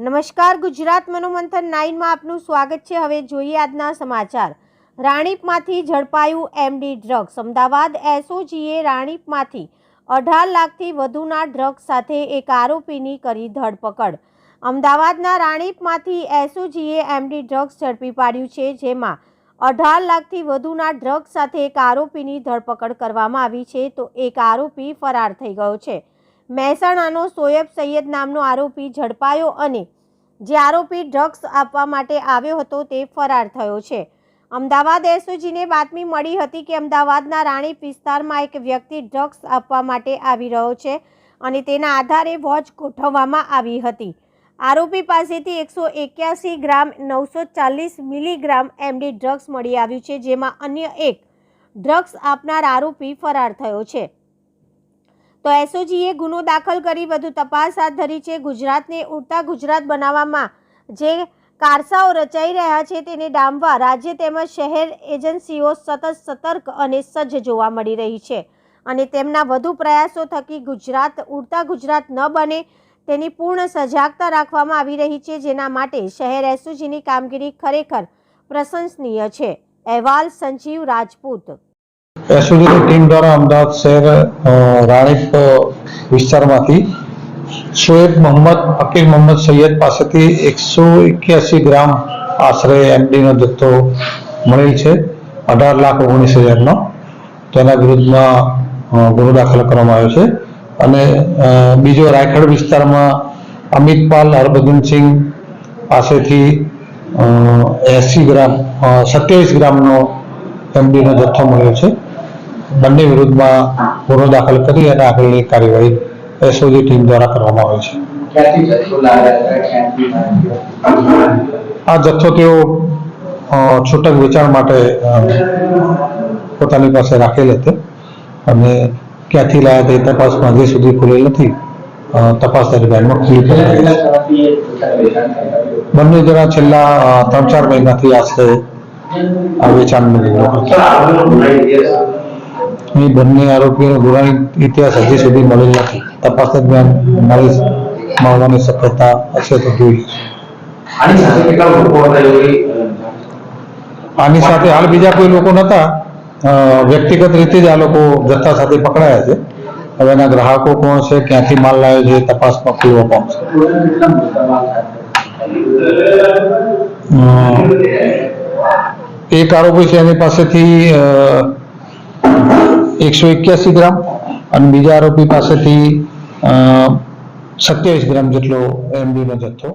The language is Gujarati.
નમસ્કાર, ગુજરાત મનોમંથન નાઇનમાં આપનું સ્વાગત છે. હવે જોઈએ આજના સમાચાર. રાણીપમાંથી ઝડપાયું એમડી ડ્રગ્સ. અમદાવાદ એસઓજીએ રાણીપમાંથી અઢાર લાખથી વધુના ડ્રગ્સ સાથે એક આરોપીની કરી ધરપકડ. અમદાવાદના રાણીપમાંથી એસઓજીએ એમડી ડ્રગ્સ ઝડપી પાડ્યું છે, જેમાં અઢાર લાખથી વધુના ડ્રગ્સ સાથે એક આરોપીની ધરપકડ કરવામાં આવી છે. તો એક આરોપી ફરાર થઈ ગયો છે. મહેસાણાનો સોએબ સૈયદ નામનો આરોપી ઝડપાયો અને જે આરોપી ડ્રગ્સ આપવા માટે આવ્યો હતો તે ફરાર થયો છે. અમદાવાદ એસઓજીને બાતમી મળી હતી કે અમદાવાદના રાણીપ વિસ્તારમાં એક વ્યક્તિ ડ્રગ્સ આપવા માટે આવી રહ્યો છે અને તેના આધારે વોચ ગોઠવવામાં આવી હતી. આરોપી પાસેથી એકસો એક્યાસી ગ્રામ નવસો ચાલીસ મિલીગ્રામ એમડી ડ્રગ્સ મળી આવ્યું છે, જેમાં અન્ય એક ડ્રગ્સ આપનાર આરોપી ફરાર થયો છે. તો એસઓજીએ ગુનો દાખલ કરી વધુ તપાસ હાથ ધરી છે. ગુજરાતને ઉડતા ગુજરાત બનાવવામાં જે કારસાઓ રચાઈ રહ્યા છે તેને ડામવા રાજ્ય તેમજ શહેર એજન્સીઓ સતત સતર્ક અને સજ્જ જોવા મળી રહી છે અને તેમના વધુ પ્રયાસો થકી ગુજરાત ઉડતા ગુજરાત ન બને તેની પૂર્ણ સજાગતા રાખવામાં આવી રહી છે, જેના માટે શહેર એસઓજીની કામગીરી ખરેખર પ્રશંસનીય છે. અહેવાલ સંજીવ રાજપૂત એસઓજીની ટીમ દ્વારા અમદાવાદ શહેર રાણીપ વિસ્તારમાંથી શોએબ મોહમ્મદ અકીલ મોહમ્મદ સૈયદ પાસેથી એકસો એક્યાસી ગ્રામ આશરે એમડીનો જથ્થો મળેલ છે. અઢાર લાખ ઓગણીસ હજારનો. તેના વિરુદ્ધમાં ગુનો દાખલ કરવામાં આવ્યો છે. અને બીજો રાયખડ વિસ્તારમાં અમિતપાલ હરભજનસિંહ પાસેથી એસી ગ્રામ સત્યાવીસ ગ્રામનો એમડીનો જથ્થો મળ્યો છે. બંને વિરુદ્ધમાં ગુનો દાખલ કરી અને આગળની કાર્યવાહી એસઓજી ટીમ દ્વારા કરવામાં આવે છે. આ જથ્થો તેઓ છૂટક વેચાણ માટે પોતાની પાસે રાખેલ હતો. અને ક્યાંથી લાયા તે તપાસમાં હજી સુધી ખુલેલ નથી. તપાસ દરમિયાનમાં ખુલી પડે બંને જણા છેલ્લા ત્રણ ચાર મહિનાથી આશરે આ વેચાણનો ગુનો બંને આરોપીઓનો ગુનાની ઇતિહાસ હજી સુધી મળેલ નથી. તપાસ દરમિયાન મળી મળવાની શક્યતા હશે તો આની સાથે હાલ બીજા કોઈ લોકો નતા વ્યક્તિગત રીતે જ આ લોકો જથ્થા સાથે પકડાયા છે. હવે એના ગ્રાહકો કોણ છે ક્યાંથી માલ લાવ્યો છે તપાસમાં ખુલવા પામશે એક આરોપી છે એની પાસેથી એકસો એક્યાસી ગ્રામ અને બીજા આરોપી પાસેથી સત્યાવીસ ગ્રામ જેટલો એમડીનો જથ્થો